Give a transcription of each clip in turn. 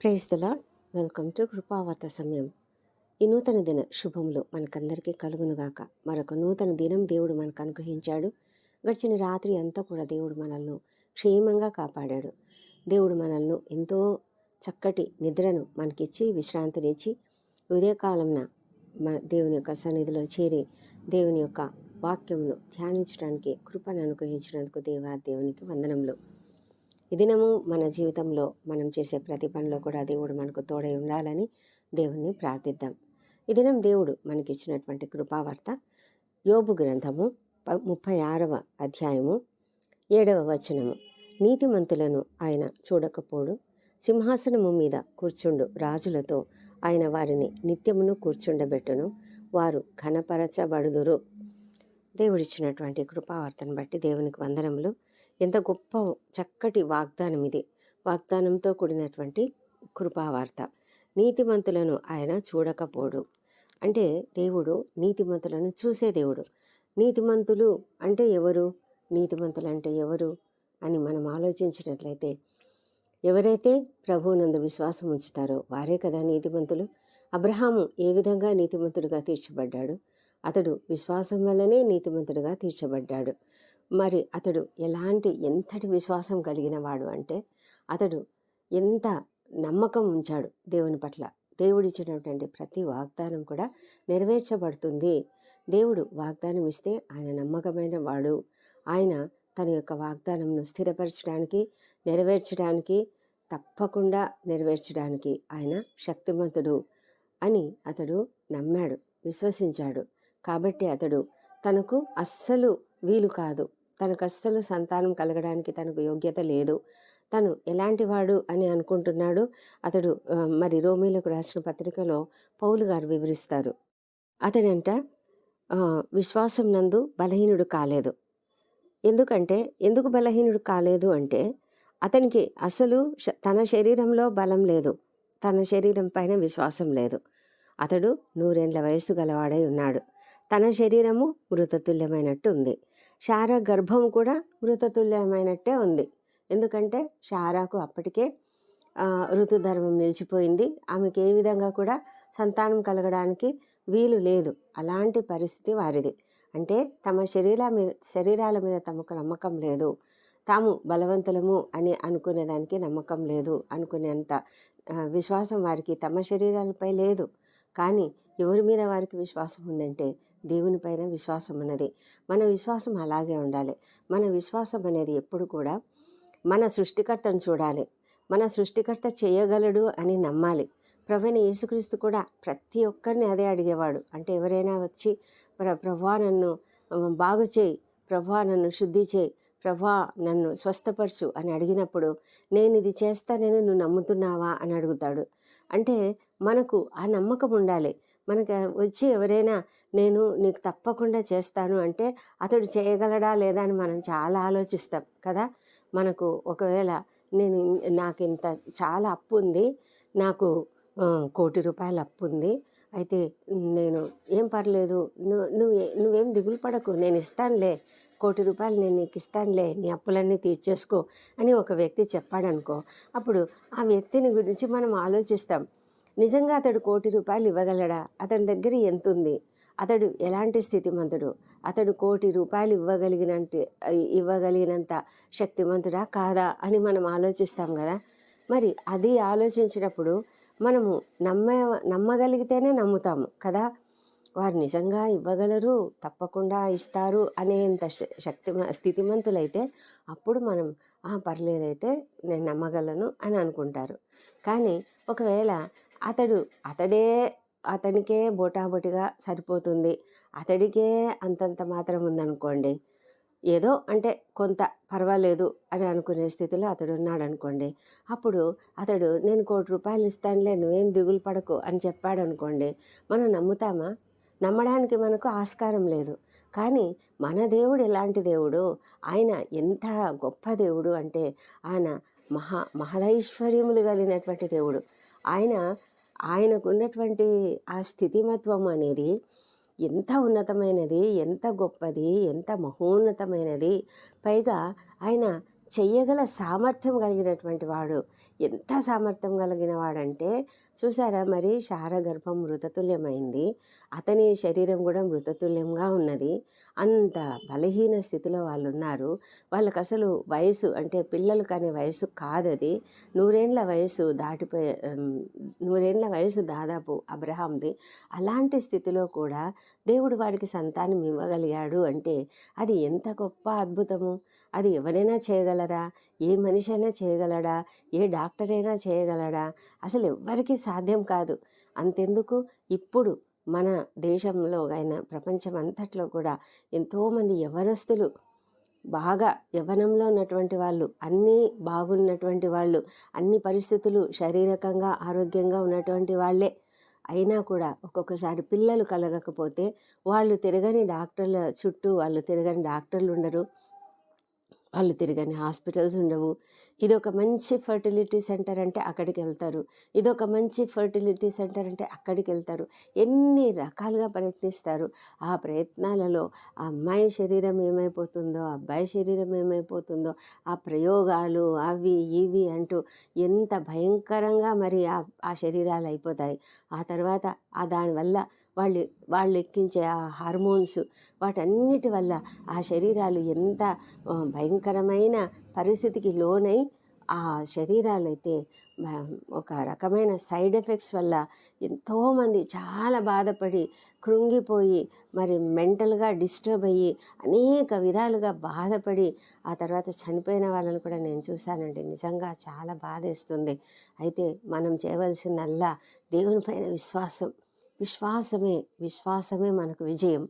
Praise దలా welcome to కృపావార్త సమయం. ఈ నూతన దిన శుభములు మనకందరికీ కలుగునుగాక. మరొక నూతన దినం దేవుడు మనకు అనుగ్రహించాడు. గడిచిన రాత్రి అంతా కూడా దేవుడు మనల్ని క్షేమంగా కాపాడాడు. దేవుడు మనల్ని ఎంతో చక్కటి నిద్రను మనకిచ్చి విశ్రాంతినిచ్చి ఉదయకాలంన మన దేవుని యొక్క సన్నిధిలో చేరి దేవుని యొక్క వాక్యమును ధ్యానించడానికి కృపను అనుగ్రహించినందుకు దేవా దేవునికి వందనములు. దినము మన జీవితంలో మనం చేసే ప్రతి పనిలో కూడా దేవుడు మనకు తోడై ఉండాలని దేవుణ్ణి ప్రార్థిద్దాం. ఈ దినం దేవుడు మనకిచ్చినటువంటి కృపావార్త యోబు గ్రంథము ప- ముప్పై ఆరవ అధ్యాయము ఏడవ వచనము. నీతిమంతులను ఆయన చూడకపోడు సింహాసనము మీద కూర్చుండు రాజులతో ఆయన వారిని నిత్యమును కూర్చుండబెట్టును వారు ఘనపరచబడుదురు. దేవుడిచ్చినటువంటి కృపావార్తను బట్టి దేవునికి వందనములు. ఎంత గొప్ప చక్కటి వాగ్దానం ఇది వాగ్దానంతో కూడినటువంటి కృపావార్త. నీతిమంతులను ఆయన చూడకపోడు. అంటే దేవుడు నీతిమంతులను చూసే దేవుడు. నీతిమంతులు అంటే ఎవరు? నీతిమంతులు అంటే ఎవరు? అని మనం ఆలోచించినట్లయితే ఎవరైతే ప్రభువునందు విశ్వాసం ఉంచుతారో వారే కదా నీతిమంతులు? అబ్రహాము ఏ విధంగా నీతిమంతుడిగా తీర్చబడ్డాడు? అతడు విశ్వాసం వల్లనే నీతిమంతుడిగా తీర్చబడ్డాడు. మరి అతడు ఎలాంటి ఎంతటి విశ్వాసం కలిగిన వాడు అంటే అతడు ఎంత నమ్మకం ఉంచాడు దేవుని పట్ల. దేవుడిచ్చినటువంటి ప్రతి వాగ్దానం కూడా నెరవేర్చబడుతుంది. దేవుడు వాగ్దానం ఇస్తే ఆయన నమ్మకమైన వాడు. ఆయన తన యొక్క వాగ్దానంను స్థిరపరచడానికి నెరవేర్చడానికి తప్పకుండా నెరవేర్చడానికి ఆయన శక్తిమంతుడు అని అతడు నమ్మాడు విశ్వసించాడు. కాబట్టి అతడు తనకు అస్సలు వీలు కాదు. తనకు అస్సలు సంతానం కలగడానికి తనకు యోగ్యత లేదు. తను ఎలాంటివాడు అని అనుకుంటున్నాడు? అతడు మరి రోమిలకు రాసిన పత్రికలో పౌలు గారు వివరిస్తారు. అతడంట విశ్వాసం నందు బలహీనుడు కాలేదు. ఎందుకంటే ఎందుకు బలహీనుడు కాలేదు అంటే అతనికి అసలు తన శరీరంలో బలం లేదు. తన శరీరం పైన విశ్వాసం లేదు. అతడు నూరేండ్ల వయసు గలవాడై ఉన్నాడు. తన శరీరము మృతతుల్యమైనట్టు ఉంది శారా గర్భం కూడా మృతతుల్యమైనట్టే ఉంది. ఎందుకంటే శారాకు అప్పటికే ఋతుధర్మం నిలిచిపోయింది. ఆమెకి ఏ విధంగా కూడా సంతానం కలగడానికి వీలు లేదు. అలాంటి పరిస్థితి వారిది. అంటే తమ శరీర మీద శరీరాల మీద తమకు నమ్మకం లేదు. తాము బలవంతులము అని అనుకునేదానికి నమ్మకం లేదు. అనుకునేంత విశ్వాసం వారికి తమ శరీరాలపై లేదు. కానీ ఎవరి మీద వారికి విశ్వాసం ఉందంటే దేవుని పైన విశ్వాసం ఉన్నది. మన విశ్వాసం అలాగే ఉండాలి. మన విశ్వాసం అనేది ఎప్పుడు కూడా మన సృష్టికర్తను చూడాలి. మన సృష్టికర్త చేయగలడు అని నమ్మాలి. ప్రవీణ యేసుక్రీస్తు కూడా ప్రతి ఒక్కరిని అదే అడిగేవాడు. అంటే ఎవరైనా వచ్చి ప్ర ప్రభా నన్ను బాగు చేయి. ప్రభా నన్ను శుద్ధి చేయి. ప్రభా నన్ను స్వస్థపరచు అని అడిగినప్పుడు నేను ఇది చేస్తానని నువ్వు నమ్ముతున్నావా? అని అడుగుతాడు. అంటే మనకు ఆ నమ్మకం ఉండాలి. మనకు వచ్చి ఎవరైనా నేను నీకు తప్పకుండా చేస్తాను అంటే అతడు చేయగలడా లేదా అని మనం చాలా ఆలోచిస్తాం కదా. మనకు ఒకవేళ నేను నాకు ఇంత చాలా అప్పు ఉంది నాకు కోటి రూపాయల అప్పు ఉంది అయితే నేను ఏం పర్లేదు నువ్వు నువ్వు నువ్వేం దిగులు పడకు నేను ఇస్తానులే కోటి రూపాయలు నేను నీకు ఇస్తానులే నీ అప్పులన్నీ తీర్చేసుకో అని ఒక వ్యక్తి చెప్పాడనుకో అప్పుడు ఆ వ్యక్తిని గురించి మనం ఆలోచిస్తాం. నిజంగా అతడు కోటి రూపాయలు ఇవ్వగలడా? అతని దగ్గర ఎంత ఉంది అతడు ఎలాంటి స్థితిమంతుడు? అతడు కోటి రూపాయలు ఇవ్వగలిగినంత ఇవ్వగలిగినంత శక్తిమంతుడా కాదా అని మనం ఆలోచిస్తాం కదా? మరి అది ఆలోచించినప్పుడు మనము నమ్మ నమ్మగలిగితేనే నమ్ముతాము కదా? వారు నిజంగా ఇవ్వగలరు తప్పకుండా ఇస్తారు అనేంత శక్తి స్థితిమంతులైతే అప్పుడు మనం "ఆ, పర్లేదైతే నేను నమ్మగలను అని అనుకుంటారు. కానీ ఒకవేళ అతడు అతడే అతనికే బోటాబోటిగా సరిపోతుంది. అతడికే అంతంత మాత్రం ఉందనుకోండి. ఏదో అంటే కొంత పర్వాలేదు అని అనుకునే స్థితిలో అతడు ఉన్నాడు అనుకోండి అప్పుడు అతడు నేను కోటి రూపాయలు ఇస్తానులే నువ్వేం దిగులు పడకు అని చెప్పాడు అనుకోండి మనం నమ్ముతామా? నమ్మడానికి మనకు ఆస్కారం లేదు. కానీ మన దేవుడు ఎలాంటి దేవుడు? ఆయన ఎంత గొప్ప దేవుడు అంటే ఆయన మహా మహదైశ్వర్యములు కలిగినటువంటి దేవుడు. ఆయన ఆయనకు ఉన్నటువంటి ఆ స్థితిమత్వం అనేది ఎంత ఉన్నతమైనది ఎంత గొప్పది ఎంత మహోన్నతమైనది. పైగా ఆయన చెయ్యగల సామర్థ్యం కలిగినటువంటి వాడు. ఎంత సామర్థ్యం కలిగిన వాడంటే చూసారా మరి శార గర్భం మృతతుల్యమైంది. అతని శరీరం కూడా మృతతుల్యంగా ఉన్నది. అంత బలహీన స్థితిలో వాళ్ళు ఉన్నారు వాళ్ళకి అసలు వయసు అంటే పిల్లలు కాని వయసు కాదది. నూరేండ్ల వయసు దాటిపోయే నూరేండ్ల వయసు దాదాపు అబ్రహాంది. అలాంటి స్థితిలో కూడా దేవుడు వారికి సంతానం ఇవ్వగలిగాడు అంటే అది ఎంత గొప్ప అద్భుతము. అది ఎవరైనా చేయగలరా? ఏ మనిషి అయినా చేయగలడా? ఏ డాక్టర్ అయినా చేయగలడా? అసలు ఎవ్వరికీ సాధ్యం కాదు. అంతెందుకు? ఇప్పుడు మన దేశంలో అయినా ప్రపంచం అంతట్లో కూడా ఎంతోమంది యవనస్తులు బాగా యవ్వనంలో ఉన్నటువంటి వాళ్ళు అన్నీ బాగున్నటువంటి వాళ్ళు అన్ని పరిస్థితులు శారీరకంగా ఆరోగ్యంగా ఉన్నటువంటి వాళ్ళే. అయినా కూడా ఒక్కొక్కసారి పిల్లలు కలగకపోతే వాళ్ళు తిరగని డాక్టర్ల చుట్టూ వాళ్ళు తిరగని డాక్టర్లు ఉండరు. వాళ్ళు తిరగని హాస్పిటల్స్ ఉండవు. ఇదొక మంచి ఫర్టిలిటీ సెంటర్ అంటే అక్కడికి వెళ్తారు ఇదొక మంచి ఫర్టిలిటీ సెంటర్ అంటే అక్కడికి వెళ్తారు ఎన్ని రకాలుగా ప్రయత్నిస్తారు. ఆ ప్రయత్నాలలో ఆ అమ్మాయి శరీరం ఏమైపోతుందో అబ్బాయి శరీరం ఏమైపోతుందో ఆ ప్రయోగాలు అవి ఇవి అంటూ ఎంత భయంకరంగా మరి ఆ ఆ శరీరాలు అయిపోతాయి. ఆ తర్వాత ఆ దానివల్ల వాళ్ళు వాళ్ళు ఎక్కించే ఆ హార్మోన్స్ వాటన్నిటి వల్ల ఆ శరీరాలు ఎంత భయంకరమైన పరిస్థితికి లోనై ఆ శరీరాలు అయితే ఒక రకమైన సైడ్ ఎఫెక్ట్స్ వల్ల ఎంతోమంది చాలా బాధపడి కృంగిపోయి మరి మెంటల్గా డిస్టర్బ్ అయ్యి అనేక విధాలుగా బాధపడి ఆ తర్వాత చనిపోయిన వాళ్ళని కూడా నేను చూశానండి. నిజంగా చాలా బాధేస్తుంది. అయితే మనం చేయవలసిందల్లా దేవుని పైన విశ్వాసం. విశ్వాసమే విశ్వాసమే మనకు విజయం.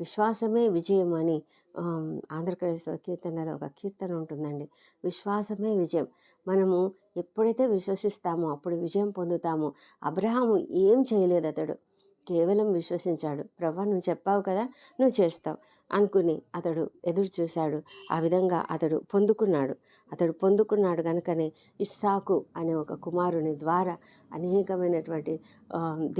విశ్వాసమే విజయం అని ఆంధ్రప్రదేశ్ ఆంధ్రప్రదేశ్లో కీర్తనలో ఒక కీర్తన ఉంటుందండి. విశ్వాసమే విజయం. మనము ఎప్పుడైతే విశ్వసిస్తామో అప్పుడు విజయం పొందుతాము అబ్రహాము ఏం చేయలేదు అతడు. కేవలం విశ్వసించాడు. ప్రభా నువ్వు చెప్పావు కదా నువ్వు చేస్తావు. అనుకుని అతడు ఎదురు చూశాడు. ఆ విధంగా అతడు పొందుకున్నాడు. అతడు పొందుకున్నాడు కనుకనే ఇస్సాకు అనే ఒక కుమారుని ద్వారా అనేకమైనటువంటి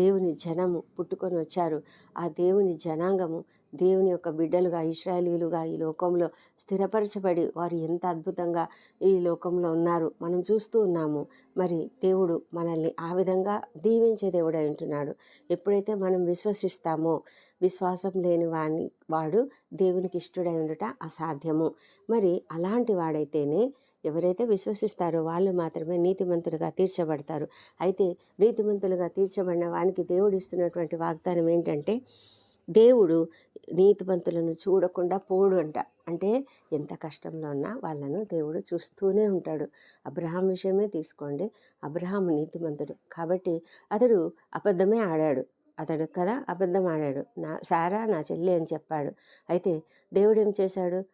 దేవుని జనము పుట్టుకొని వచ్చారు. ఆ దేవుని జనాంగము దేవుని యొక్క బిడ్డలుగా ఇస్రాయలీలుగా ఈ లోకంలో స్థిరపరచబడి వారు ఎంత అద్భుతంగా ఈ లోకంలో ఉన్నారు మనం చూస్తూ ఉన్నాము. మరి దేవుడు మనల్ని ఆ విధంగా దీవించే దేవుడై ఉంటున్నాడు. ఎప్పుడైతే మనం విశ్వసిస్తామో విశ్వాసం లేని వాని వాడు దేవునికి ఇష్టడై ఉండట అసాధ్యము. మరి అలాంటి వాడైతేనే ఎవరైతే విశ్వసిస్తారో వాళ్ళు మాత్రమే నీతిమంతులుగా తీర్చబడతారు. అయితే నీతిమంతులుగా తీర్చబడిన వానికి దేవుడు ఇస్తున్నటువంటి వాగ్దానం ఏంటంటే దేవుడు నీతిమంతులను చూడకుండా పోడు అంట. అంటే ఎంత కష్టంలో ఉన్నా వాళ్ళను దేవుడు చూస్తూనే ఉంటాడు. అబ్రహాం విషయమే తీసుకోండి. అబ్రహాం నీతిమంతుడు. కాబట్టి అతడు అబద్ధమే ఆడాడు. అతడు కదా అబద్ధం ఆడాడు నా సారా నా చెల్లి అని చెప్పాడు. అయితే దేవుడు ఏం చేశాడు?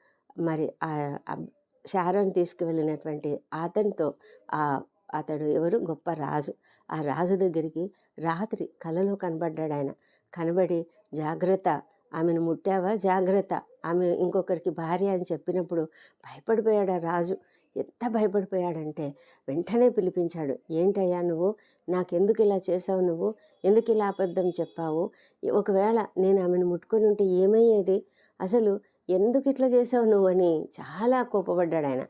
మరి ఆ అబ్- శారాను తీసుకువెళ్ళినటువంటి అతనితో ఆ అతడు ఎవరు? గొప్ప రాజు. ఆ రాజు దగ్గరికి రాత్రి కలలో కనబడ్డాడు ఆయన. కనబడి జాగ్రత్త ఆమెను ముట్టావా? జాగ్రత్త. ఆమె ఇంకొకరికి భార్య అని చెప్పినప్పుడు భయపడిపోయాడు ఆ రాజు. ఎంత భయపడిపోయాడంటే వెంటనే పిలిపించాడు ఏంటయ్యా నువ్వు? నాకెందుకు ఇలా చేసావు నువ్వు? ఎందుకు ఇలా అబద్ధం చెప్పావు? ఒకవేళ నేను ఆమెను ముట్టుకొని ఉంటే ఏమయ్యేది? అసలు ఎందుకు ఇట్లా చేసావు నువ్వు? అని చాలా కోపపడ్డాడు ఆయన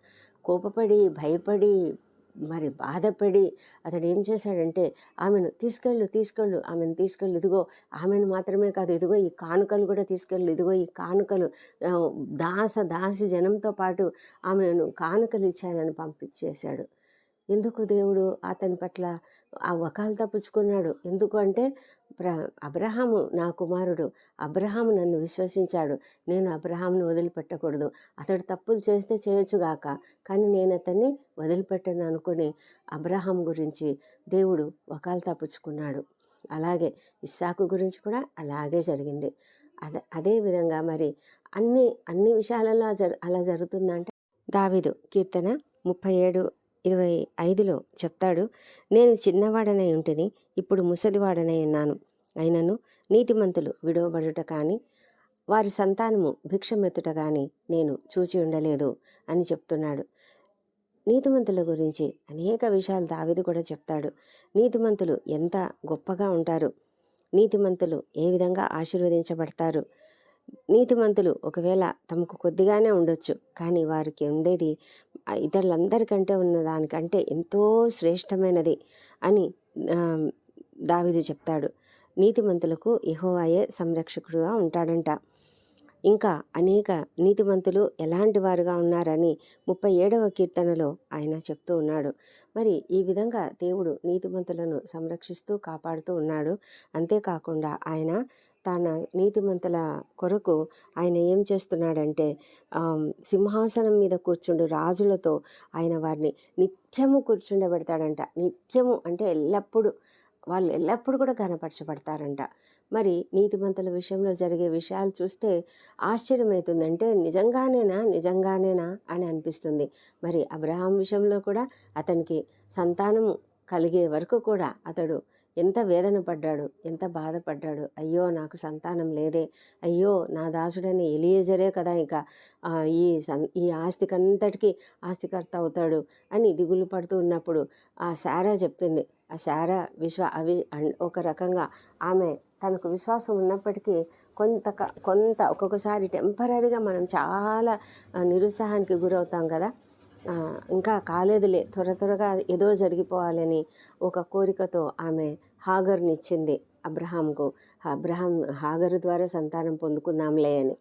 కోపపడి భయపడి మరి బాధపడి అతడు ఏం చేశాడంటే ఆమెను తీసుకెళ్ళు తీసుకెళ్ళు ఆమెను తీసుకెళ్ళు ఇదిగో ఆమెను మాత్రమే కాదు ఇదిగో ఈ కానుకలు కూడా తీసుకెళ్ళు ఇదిగో ఈ కానుకలు దాస దాసి జనంతో పాటు ఆమెను కానుకలు ఇచ్చానని పంపించేశాడు. ఎందుకు దేవుడు అతని పట్ల ఆ వకాలు తప్పించుకున్నాడు. ఎందుకు అంటే ప్ర అబ్రహాము నా కుమారుడు అబ్రహాము నన్ను విశ్వసించాడు. నేను అబ్రహాంను వదిలిపెట్టకూడదు. అతడు తప్పులు చేస్తే చేయొచ్చుగాక కానీ నేను అతన్ని వదిలిపెట్టను అనుకుని అబ్రహాం గురించి దేవుడు వకాలు తప్పించుకున్నాడు. అలాగే ఇస్సాకు గురించి కూడా అలాగే జరిగింది. అదే అదే విధంగా మరి అన్ని అన్ని విషయాలలో జ అలా జరుగుతుందంటే దావీదు కీర్తన ముప్పై ఏడు ఇరవై ఐదులో చెప్తాడు నేను చిన్నవాడనై ఉంటుంది ఇప్పుడు ముసలివాడనై ఉన్నాను. అయినను నీతిమంతులు విడవబడుట కానీ వారి సంతానము భిక్షమెత్తుట కానీ నేను చూచి ఉండలేదు అని చెప్తున్నాడు. నీతిమంతుల గురించి అనేక విషయాలు దావిది కూడా చెప్తాడు. నీతిమంతులు ఎంత గొప్పగా ఉంటారు. నీతిమంతులు ఏ విధంగా ఆశీర్వదించబడతారు? నీతిమంతులు ఒకవేళ తమకు కొద్దిగానే ఉండొచ్చు. కానీ వారికి ఉండేది ఇతరులందరికంటే ఉన్న దానికంటే ఎంతో శ్రేష్టమైనది అని దావిది చెప్తాడు. నీతిమంతులకు యెహోవాయే సంరక్షకుడుగా ఉంటాడంట. ఇంకా అనేక నీతిమంతులు ఎలాంటి వారుగా ఉన్నారని ముప్పై ఏడవ కీర్తనలో ఆయన చెప్తూ ఉన్నాడు. మరి ఈ విధంగా దేవుడు నీతిమంతులను సంరక్షిస్తూ కాపాడుతూ ఉన్నాడు. అంతేకాకుండా ఆయన తన నీతిమంతుల కొరకు ఆయన ఏం చేస్తున్నాడంటే సింహాసనం మీద కూర్చుండు రాజులతో ఆయన వారిని నిత్యము కూర్చుండబెడతాడంట. నిత్యము అంటే ఎల్లప్పుడూ వాళ్ళు ఎల్లప్పుడూ కూడా కనపరచబడతారంట మరి నీతిమంతుల విషయంలో జరిగే విషయాలు చూస్తే ఆశ్చర్యమవుతుందంటే నిజంగానేనా నిజంగానేనా అని అనిపిస్తుంది. మరి అబ్రహాం విషయంలో కూడా అతనికి సంతానము కలిగే వరకు కూడా అతడు ఎంత వేదన పడ్డాడు ఎంత బాధపడ్డాడు అయ్యో నాకు సంతానం లేదే. అయ్యో నా దాసుడైన ఎలియేజరే కదా ఇంకా. ఈ ఈ ఆస్తికంతటికీ ఆస్తికర్త అవుతాడు అని దిగులు పడుతూ ఉన్నప్పుడు ఆ శారా చెప్పింది. ఆ శారా విశ్వ అవి ఒక రకంగా ఆమె తనకు విశ్వాసం ఉన్నప్పటికీ కొంత కొంత ఒక్కొక్కసారి టెంపరీగా మనం చాలా నిరుత్సాహానికి గురవుతాం కదా. ఇంకా కాలేదులే. త్వర త్వరగా ఏదో జరిగిపోవాలని ఒక కోరికతో ఆమె హాగర్ని ఇచ్చింది అబ్రహాంకు. అబ్రహాం హాగర్ ద్వారా సంతానం పొందుకుందాంలే అని.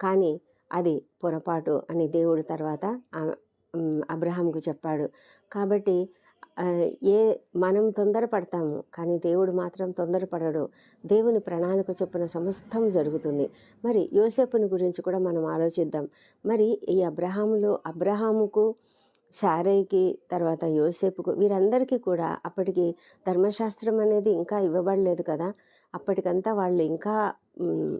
కానీ అది పొరపాటు అని దేవుడు తర్వాత అబ్రహాంకు చెప్పాడు. కాబట్టి ఏ మనం తొందరపడతాము కానీ దేవుడు మాత్రం తొందరపడడు. దేవుని ప్రణాళిక చొప్పున సమస్తం జరుగుతుంది. మరి యోసేపుని గురించి కూడా మనం ఆలోచిద్దాం. మరి ఈ అబ్రహాములో అబ్రహాముకు శారయ్యకి తర్వాత యోసేపుకు వీరందరికీ కూడా అప్పటికి ధర్మశాస్త్రం అనేది ఇంకా ఇవ్వబడలేదు కదా. అప్పటికంతా వాళ్ళు ఇంకా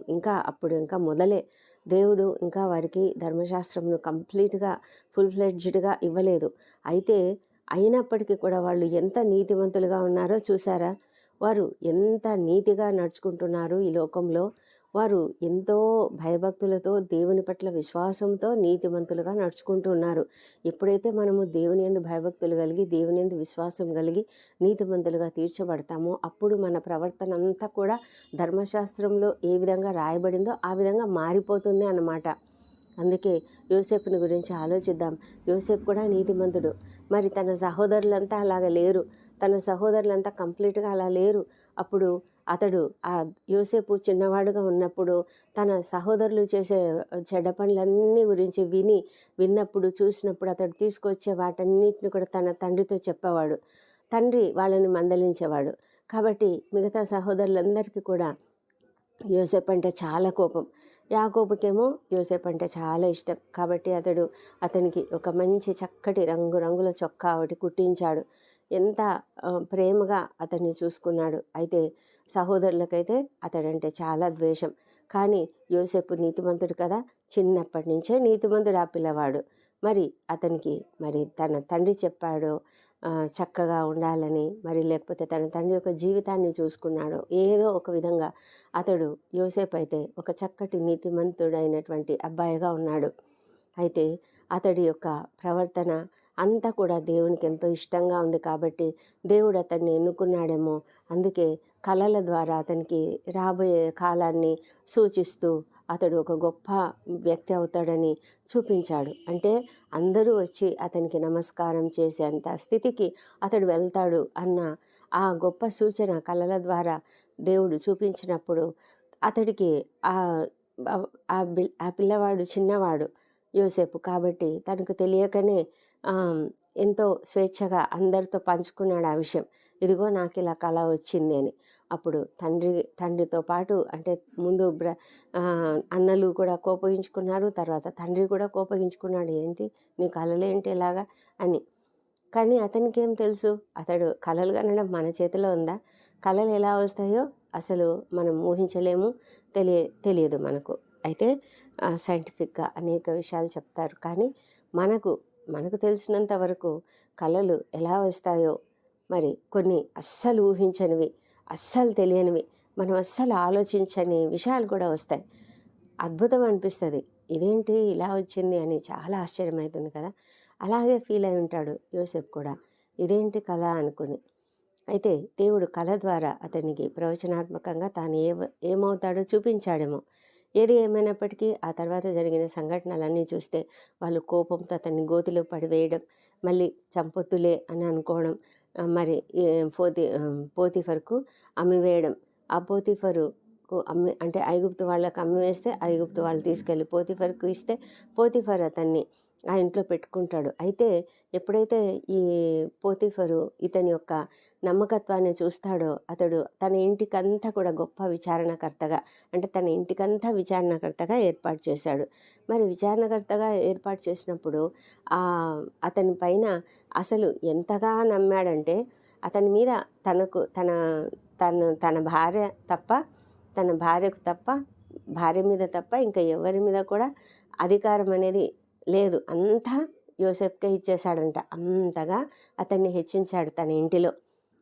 ఇంకా అప్పుడు ఇంకా మొదలే. దేవుడు ఇంకా వారికి ధర్మశాస్త్రంను కంప్లీట్గా ఫుల్ ఫ్లెడ్జ్డ్గా ఇవ్వలేదు. అయితే అయినప్పటికీ కూడా వాళ్ళు ఎంత నీతివంతులుగా ఉన్నారో చూసారా? వారు ఎంత నీతిగా నడుచుకుంటున్నారు ఈ లోకంలో? వారు ఎంతో భయభక్తులతో దేవుని పట్ల విశ్వాసంతో నీతిమంతులుగా నడుచుకుంటూ ఉన్నారు. ఎప్పుడైతే మనము దేవుని ఎందు భయభక్తులు కలిగి దేవుని ఎందు విశ్వాసం కలిగి నీతిమంతులుగా తీర్చబడతామో అప్పుడు మన ప్రవర్తన అంతా కూడా ధర్మశాస్త్రంలో ఏ విధంగా రాయబడిందో ఆ విధంగా మారిపోతుంది అన్నమాట. అందుకే యోసేపుని గురించి ఆలోచిద్దాం. యోసేపు కూడా నీతిమంతుడు. మరి తన సహోదరులంతా అలాగ లేరు. తన సహోదరులంతా కంప్లీట్గా అలా లేరు. అప్పుడు అతడు ఆ యోసేపు చిన్నవాడుగా ఉన్నప్పుడు తన సహోదరులు చేసే చెడ్డ పనులన్నీ గురించి విని విన్నప్పుడు చూసినప్పుడు అతడు తీసుకొచ్చే వాటన్నిటిని కూడా తన తండ్రితో చెప్పేవాడు. తండ్రి వాళ్ళని మందలించేవాడు. కాబట్టి మిగతా సహోదరులందరికీ కూడా యోసేపు అంటే చాలా కోపం. యాగోబుకేమో యోసేపు అంటే చాలా ఇష్టం. కాబట్టి అతడు అతనికి ఒక మంచి చక్కటి రంగు రంగుల చొక్కా ఒకటి కుట్టించాడు. ఎంత ప్రేమగా అతన్ని చూసుకున్నాడు. అయితే సహోదరులకైతే అతడంటే చాలా ద్వేషం. కానీ యోసేపు నీతిమంతుడు కదా చిన్నప్పటి నుంచే నీతిమంతుడు ఆ పిల్లవాడు. మరి అతనికి మరి తన తండ్రి చెప్పాడో చక్కగా ఉండాలని మరి లేకపోతే తన తండ్రి యొక్క జీవితాన్ని చూసుకున్నాడు ఏదో ఒక విధంగా అతడు యోసేపు అయితే ఒక చక్కటి నీతిమంతుడైనటువంటి అబ్బాయిగా ఉన్నాడు. అయితే అతడి యొక్క ప్రవర్తన అంతా కూడా దేవునికి ఎంతో ఇష్టంగా ఉంది కాబట్టి దేవుడు అతన్ని ఎన్నుకున్నాడేమో. అందుకే కళల ద్వారా అతనికి రాబోయే కాలాన్ని సూచిస్తూ అతడు ఒక గొప్ప వ్యక్తి అవుతాడని చూపించాడు. అంటే అందరూ వచ్చి అతనికి నమస్కారం చేసేంత స్థితికి అతడు వెళ్తాడు అన్న ఆ గొప్ప సూచన కళల ద్వారా దేవుడు చూపించినప్పుడు అతడికి ఆ ఆ పిల్లవాడు చిన్నవాడు యోసేపు. కాబట్టి తనకు తెలియకనే ఎంతో స్వేచ్ఛగా అందరితో పంచుకున్నాడు ఆ విషయం. ఇదిగో నాకు ఇలా కళ వచ్చింది అని. అప్పుడు తండ్రి తండ్రితో పాటు అంటే ముందు బ్ర అన్నలు కూడా కోపగించుకున్నారు. తర్వాత తండ్రి కూడా కోపగించుకున్నాడు. ఏంటి? నీ కళలేంటి ఇలాగా? అని. కానీ అతనికి ఏం తెలుసు? అతడు కళలు కనడం మన చేతిలో ఉందా? కళలు ఎలా వస్తాయో అసలు మనం ఊహించలేము. తెలియ తెలియదు మనకు. అయితే సైంటిఫిక్గా అనేక విషయాలు చెప్తారు. కానీ మనకు మనకు తెలిసినంత వరకు కళలు ఎలా వస్తాయో మరి కొన్ని అస్సలు ఊహించనివి అస్సలు తెలియనివి మనం అస్సలు ఆలోచించని విషయాలు కూడా వస్తాయి. అద్భుతం అనిపిస్తుంది. ఇదేంటి ఇలా వచ్చింది అని చాలా ఆశ్చర్యమవుతుంది కదా. అలాగే ఫీల్ అయి ఉంటాడు యోసెఫ్ కూడా. ఇదేంటి కళ అనుకుని. అయితే దేవుడు కళ ద్వారా అతనికి ప్రవచనాత్మకంగా తాను ఏ ఏమవుతాడో చూపించాడేమో. ఏది ఏమైనప్పటికీ ఆ తర్వాత జరిగిన సంఘటనలన్నీ చూస్తే వాళ్ళు కోపంతో అతన్ని గోతిలో పడివేయడం మళ్ళీ చంపొత్తులే అని అనుకోవడం మరి పోతి పోతిఫర్కు అమ్మివేయడం ఆ పోతిఫరు అమ్మి అంటే ఐగుప్తు వాళ్ళకి అమ్మి వేస్తే ఐగుప్తు వాళ్ళు తీసుకెళ్ళి పోతిఫర్కు ఇస్తే పోతిఫర్ అతన్ని ఆ ఇంట్లో పెట్టుకుంటాడు. అయితే ఎప్పుడైతే ఈ పోతిఫరు ఇతని యొక్క నమ్మకత్వాన్ని చూస్తాడో అతడు తన ఇంటికంతా కూడా గొప్ప విచారణకర్తగా అంటే తన ఇంటికంతా విచారణకర్తగా ఏర్పాటు చేశాడు. మరి విచారణకర్తగా ఏర్పాటు చేసినప్పుడు అతని పైన అసలు ఎంతగా నమ్మాడంటే అతని మీద తనకు తన తను తన భార్య తప్ప తన భార్యకు తప్ప భార్య మీద తప్ప ఇంకా ఎవరి మీద కూడా అధికారం అనేది లేదు అంతా యోసెఫ్కే ఇచ్చేశాడంట. అంతగా అతన్ని హెచ్చించాడు తన ఇంటిలో.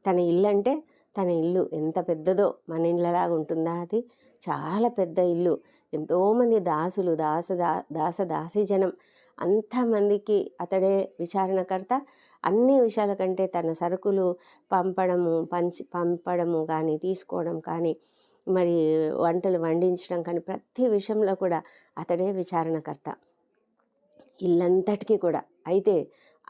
తన ఇల్లు అంటే తన ఇల్లు. ఎంత పెద్దదో మన ఇళ్ళలాగా ఉంటుందా అది? చాలా పెద్ద ఇల్లు. ఎంతోమంది దాసులు దాస దా దాస దాసి జనం. అంతమందికి అతడే విచారణకర్త. అన్ని విషయాల కంటే తన సరుకులు పంపడము పంచి పంపడము కానీ తీసుకోవడం కానీ మరి వంటలు వండించడం కానీ ప్రతి విషయంలో కూడా అతడే విచారణకర్త. ఇల్లంతటికీ కూడా. అయితే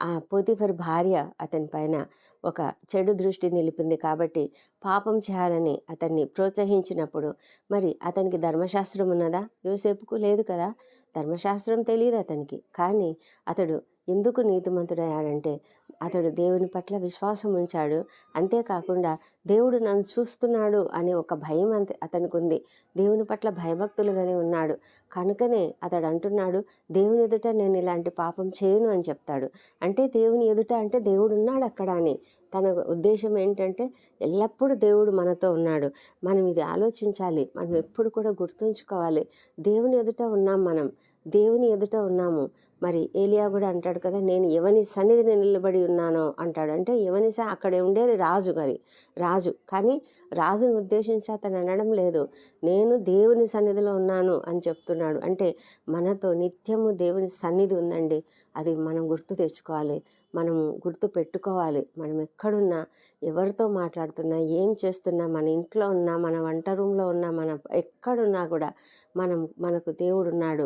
ఆ పోతిఫర్ భార్య అతని పైన ఒక చెడు దృష్టి నిలిపింది కాబట్టి పాపం చేయాలని అతన్ని ప్రోత్సహించినప్పుడు మరి అతనికి ధర్మశాస్త్రం ఉన్నదా? యోసేపుకు లేదు కదా? ధర్మశాస్త్రం తెలియదు అతనికి. కానీ అతడు ఎందుకు నీతిమంతుడయ్యాడంటే అతడు దేవుని పట్ల విశ్వాసం ఉంచాడు. అంతేకాకుండా దేవుడు నన్ను చూస్తున్నాడు అనే ఒక భయం అంతే అతనికి ఉంది దేవుని పట్ల భయభక్తులుగానే ఉన్నాడు. కనుకనే అతడు అంటున్నాడు దేవుని ఎదుట నేను ఇలాంటి పాపం చేయను అని చెప్తాడు. అంటే దేవుని ఎదుట అంటే దేవుడు ఉన్నాడు అక్కడ అని. తన ఉద్దేశం ఏంటంటే ఎల్లప్పుడూ దేవుడు మనతో ఉన్నాడు. మనం ఇది ఆలోచించాలి. మనం ఎప్పుడు కూడా గుర్తుంచుకోవాలి. దేవుని ఎదుట ఉన్నాం మనం. దేవుని ఎదుట ఉన్నాము. మరి ఏలియా కూడా అంటాడు కదా నేను ఎవని సన్నిధిని నిలబడి ఉన్నానో అంటాడు. అంటే ఎవనిస అక్కడ ఉండేది రాజు గారి రాజు. కానీ రాజును ఉద్దేశించి అతను అనడం లేదు. నేను దేవుని సన్నిధిలో ఉన్నాను అని చెప్తున్నాడు. అంటే మనతో నిత్యము దేవుని సన్నిధి ఉందండి. అది మనం గుర్తు తెచ్చుకోవాలి. మనం గుర్తు పెట్టుకోవాలి. మనం ఎక్కడున్నా ఎవరితో మాట్లాడుతున్నా ఏం చేస్తున్నా మన ఇంట్లో ఉన్నా మన వంట రూమ్లో ఉన్నా మన ఎక్కడున్నా కూడా మనం మనకు దేవుడు ఉన్నాడు.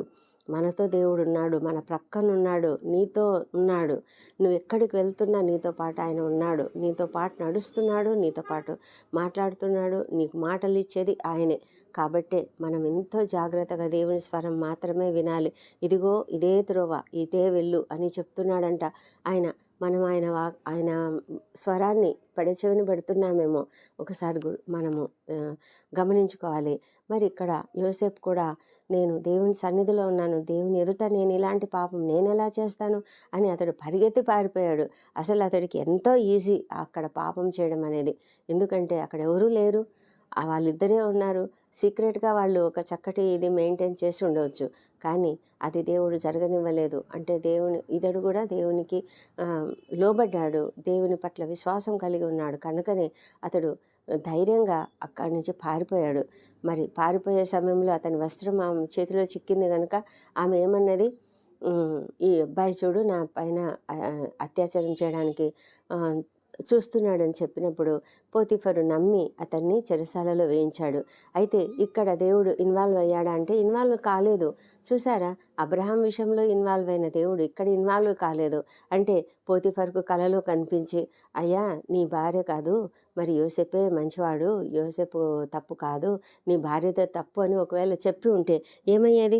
మనతో దేవుడు ఉన్నాడు మన ప్రక్కన ఉన్నాడు నీతో ఉన్నాడు. నువ్వు ఎక్కడికి వెళ్తున్నా నీతో పాటు ఆయన ఉన్నాడు. నీతో పాటు నడుస్తున్నాడు నీతో పాటు మాట్లాడుతున్నాడు నీకు మాటలు ఇచ్చేది ఆయనే. కాబట్టే మనం ఎంతో జాగ్రత్తగా దేవుని స్వరం మాత్రమే వినాలి. ఇదిగో ఇదే త్రోవ ఇదే వెళ్ళు అని చెప్తున్నాడంట. ఆయన మనం ఆయన వా ఆయన స్వరాన్ని పడచెవిని పెడుతున్నామేమో. ఒకసారి గు- మనము గమనించుకోవాలి. మరి ఇక్కడ యోసేపు కూడా నేను దేవుని సన్నిధిలో ఉన్నాను. దేవుని ఎదుట నేను ఇలాంటి పాపం నేను ఎలా చేస్తాను? అని అతడు పరిగెత్తి పారిపోయాడు. అసలు అతడికి ఎంతో ఈజీ అక్కడ పాపం చేయడం అనేది. ఎందుకంటే అక్కడ ఎవరూ లేరు. వాళ్ళిద్దరే ఉన్నారు. సీక్రెట్గా వాళ్ళు ఒక చక్కటి ఇది మెయింటైన్ చేసి ఉండవచ్చు కానీ అది దేవుడు జరగనివ్వలేదు. అంటే దేవుని ఇతడు కూడా దేవునికి లోబడ్డాడు. దేవుని పట్ల విశ్వాసం కలిగి ఉన్నాడు. కనుకనే అతడు ధైర్యంగా అక్కడి నుంచి పారిపోయాడు. మరి పారిపోయే సమయంలో అతని వస్త్రం ఆమె చేతిలో చిక్కింది కనుక ఆమె ఏమన్నది ఈ అబ్బాయి చూడు నా పైన అత్యాచారం చేయడానికి చూస్తున్నాడని చెప్పినప్పుడు పోతిఫరు నమ్మి అతన్ని చెరసాలలో వేయించాడు. అయితే ఇక్కడ దేవుడు ఇన్వాల్వ్ అయ్యాడా అంటే ఇన్వాల్వ్ కాలేదు. చూసారా అబ్రహాం విషయంలో ఇన్వాల్వ్ అయిన దేవుడు ఇక్కడ ఇన్వాల్వ్ కాలేదు అంటే పోతిఫర్కు కలలో కనిపించి అయ్యా నీ భార్య కాదు మరి యోసెపే మంచివాడు యోసెపు తప్పు కాదు నీ భార్యతో తప్పు అని ఒకవేళ చెప్పి ఉంటే ఏమయ్యేది?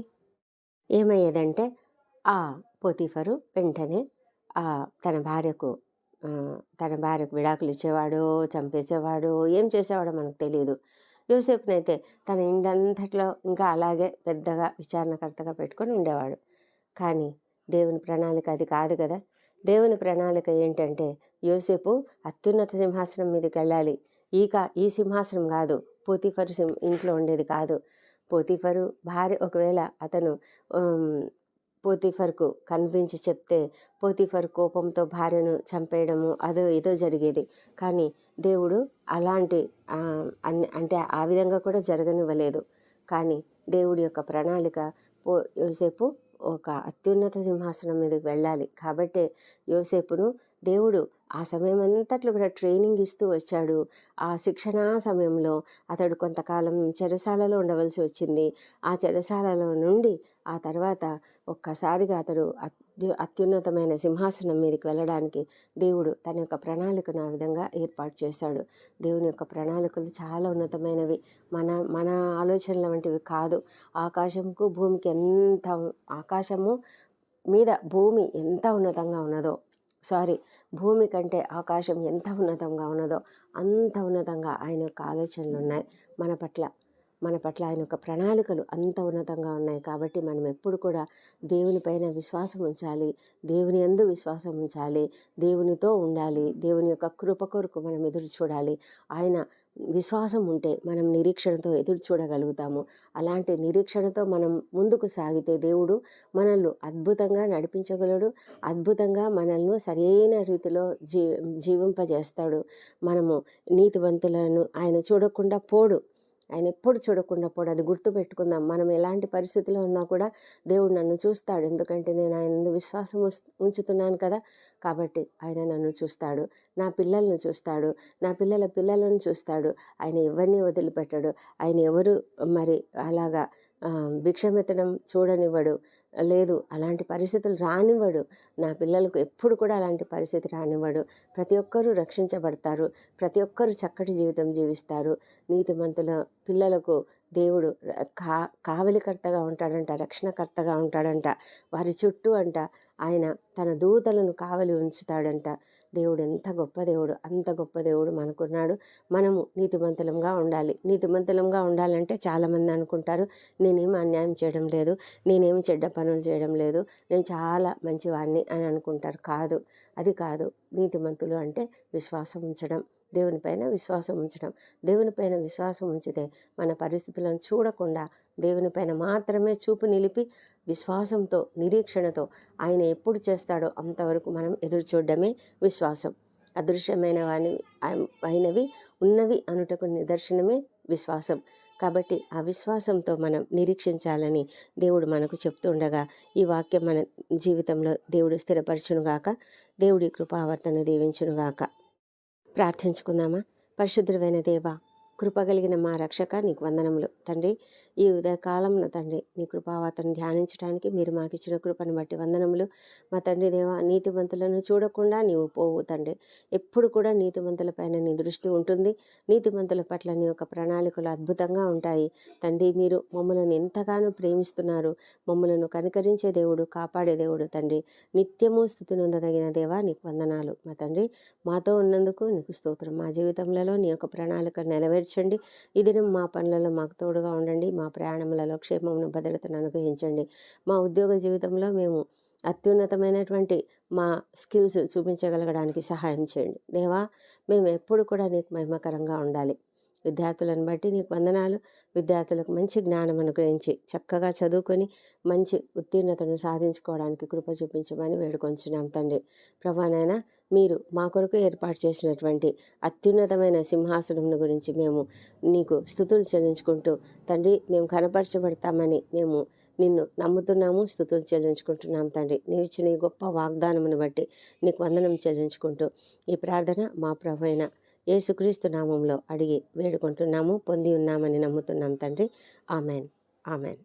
ఏమయ్యేదంటే ఆ పోతిఫరు వెంటనే తన భార్యకు తన భార్యకు విడాకులు ఇచ్చేవాడు చంపేసేవాడు ఏం చేసేవాడో మనకు తెలియదు యూసేపునైతే తన ఇండంతట్లో ఇంకా అలాగే పెద్దగా విచారణకర్తగా పెట్టుకొని ఉండేవాడు. కానీ దేవుని ప్రణాళిక అది కాదు కదా! దేవుని ప్రణాళిక ఏంటంటే యోసేపు అత్యున్నత సింహాసనం మీదకి వెళ్ళాలి. ఈక ఈ సింహాసనం కాదు పోతిఫరు సింహ ఇంట్లో ఉండేది కాదు. పోతిఫరు భార్య ఒకవేళ అతను పోతిఫర్కు కనిపించి చెప్తే పోతిఫర్ కోపంతో భార్యను చంపేయడము అదో ఏదో జరిగేది. కానీ దేవుడు అలాంటి అన్ని అంటే ఆ విధంగా కూడా జరగనివ్వలేదు. కానీ దేవుడి యొక్క ప్రణాళిక పో యోసేపు ఒక అత్యున్నత సింహాసనం మీదకి వెళ్ళాలి. కాబట్టే యోసేపును దేవుడు ఆ సమయం అంతట్లో కూడా ట్రైనింగ్ ఇస్తూ వచ్చాడు. ఆ శిక్షణా సమయంలో అతడు కొంతకాలం చెరసాలలో ఉండవలసి వచ్చింది. ఆ చెరసాలలో నుండి ఆ తర్వాత ఒక్కసారిగా అతడు అత్యు అత్యున్నతమైన సింహాసనం మీదకి వెళ్ళడానికి దేవుడు తన యొక్క ప్రణాళికను ఆ విధంగా ఏర్పాటు చేశాడు. దేవుని యొక్క ప్రణాళికలు చాలా ఉన్నతమైనవి. మన మన ఆలోచనల వంటివి కాదు. ఆకాశంకు భూమికి ఎంత ఆకాశము మీద భూమి ఎంత ఉన్నతంగా ఉన్నదో సారీ భూమి కంటే ఆకాశం ఎంత ఉన్నతంగా ఉన్నదో అంత ఉన్నతంగా ఆయన యొక్క ఆలోచనలు ఉన్నాయి మన పట్ల మన పట్ల ఆయన యొక్క ప్రణాళికలు అంత ఉన్నతంగా ఉన్నాయి కాబట్టి మనం ఎప్పుడు కూడా దేవుని పైన విశ్వాసం ఉంచాలి దేవుని ఎందు విశ్వాసం ఉంచాలి దేవునితో ఉండాలి దేవుని యొక్క కృప కొరకు మనం ఎదురు చూడాలి. ఆయన విశ్వాసం ఉంటే మనం నిరీక్షణతో ఎదురు చూడగలుగుతాము. అలాంటి నిరీక్షణతో మనం ముందుకు సాగితే దేవుడు మనల్ని అద్భుతంగా నడిపించగలడు. అద్భుతంగా మనల్ని సరైన రీతిలో జీ జీవింపజేస్తాడు. మనము నీతివంతులను ఆయన చూడకుండా పోడు. ఆయన ఎప్పుడు చూడకుండా పోడు. అది గుర్తుపెట్టుకుందాం మనం ఎలాంటి పరిస్థితిలో ఉన్నా కూడా దేవుడు నన్ను చూస్తాడు. ఎందుకంటే నేను ఆయన విశ్వాసం ఉంచుతున్నాను కదా. కాబట్టి ఆయన నన్ను చూస్తాడు. నా పిల్లలను చూస్తాడు. నా పిల్లల పిల్లలను చూస్తాడు. ఆయన ఎవరిని వదిలిపెట్టాడు. ఆయన ఎవరు మరి అలాగా భిక్షమెత్తడం చూడనివ్వడు. లేదు. అలాంటి పరిస్థితులు రానివ్వడు. నా పిల్లలకు ఎప్పుడు కూడా అలాంటి పరిస్థితి రానివ్వడు. ప్రతి ఒక్కరూ రక్షించబడతారు. ప్రతి ఒక్కరూ చక్కటి జీవితం జీవిస్తారు. నీతిమంతుల పిల్లలకు దేవుడు కా కావలికర్తగా ఉంటాడంట రక్షణకర్తగా ఉంటాడంట. వారి చుట్టూ అంట ఆయన తన దూతలను కావలి ఉంచుతాడంట. దేవుడు ఎంత గొప్ప దేవుడు అంత గొప్ప దేవుడు మనకున్నాడు. మనము నీతిమంతులంగా ఉండాలి. నీతిమంతులంగా ఉండాలంటే చాలామంది అనుకుంటారు నేనేమి అన్యాయం చేయడం లేదు నేనేమి చెడ్డ పనులు చేయడం లేదు నేను చాలా మంచివాడిని అని అనుకుంటారు. కాదు అది కాదు. నీతిమంతులు అంటే విశ్వాసం ఉంచడం. దేవునిపైన విశ్వాసం ఉంచడం. దేవునిపైన విశ్వాసం ఉంచితే మన పరిస్థితులను చూడకుండా దేవునిపైన మాత్రమే చూపు నిలిపి విశ్వాసంతో నిరీక్షణతో ఆయన ఎప్పుడు చేస్తాడో అంతవరకు మనం ఎదురు చూడడమే విశ్వాసం. అదృశ్యమైన వాని అయినవి ఉన్నవి అనుటకు నిదర్శనమే విశ్వాసం. కాబట్టి ఆ విశ్వాసంతో మనం నిరీక్షించాలని దేవుడు మనకు చెప్తుండగా ఈ వాక్యం మన జీవితంలో దేవుడు స్థిరపరచునుగాక. దేవుడి కృపావర్తన దీవించునుగాక. ప్రార్థించుకుందామా? పరిశుద్ధమైన దేవ కృపగలిగిన మా రక్షక నీకు వందనములు. తండ్రి ఈ ఉదయకాలంలో తండ్రి నీ కృపావాతను ధ్యానించడానికి మీరు మాకు ఇచ్చిన కృపను బట్టి వందనములు. మా తండ్రి దేవ నీతిమంతులను చూడకుండా నీవు పోవు తండ్రి ఎప్పుడు కూడా నీతిమంతుల పైన నీ దృష్టి ఉంటుంది. నీతిమంతుల పట్ల నీ యొక్క ప్రణాళికలు అద్భుతంగా ఉంటాయి. తండ్రి మీరు మమ్మలను ఎంతగానో ప్రేమిస్తున్నారు. మమ్మలను కనికరించే దేవుడు కాపాడే దేవుడు తండ్రి. నిత్యము స్థుతి నొందదగిన దేవా నీకు వందనాలు. మా తండ్రి మాతో ఉన్నందుకు నీకు స్తోత్రం. మా జీవితంలో నీ యొక్క ప్రణాళిక నెరవేర్చండి. ఇది మా పనులలో మాకు తోడుగా ఉండండి. మా మా ప్రయాణములలో క్షేమమును భద్రతను అనుగ్రహించండి. మా ఉద్యోగ జీవితంలో మేము అత్యున్నతమైనటువంటి మా స్కిల్స్ చూపించగలగడానికి సహాయం చేయండి. దేవా మేము ఎప్పుడు కూడా నీకు మహిమకరంగా ఉండాలి. విద్యార్థులను బట్టి నీకు వందనాలు. విద్యార్థులకు మంచి జ్ఞానం అనుగ్రహించి చక్కగా చదువుకొని మంచి ఉత్తీర్ణతను సాధించుకోవడానికి కృప చూపించమని వేడుకొంచున్నాం తండ్రి. ప్రభానైనా మీరు మా కొరకు ఏర్పాటు చేసినటువంటి అత్యున్నతమైన సింహాసనం గురించి మేము నీకు స్థుతులు చెల్లించుకుంటూ తండ్రి మేము కనపరచబడతామని మేము నిన్ను నమ్ముతున్నాము స్థుతులు చెల్లించుకుంటున్నాం తండ్రి. నీవు ఇచ్చిన ఈ గొప్ప వాగ్దానమును బట్టి నీకు వందనం చెల్లించుకుంటూ ఈ ప్రార్థన మా ప్రభు అయిన యేసుక్రీస్తు నామంలో అడిగి వేడుకుంటున్నాము పొంది ఉన్నామని నమ్ముతున్నాం తండ్రి. ఆమెన్. ఆమెన్.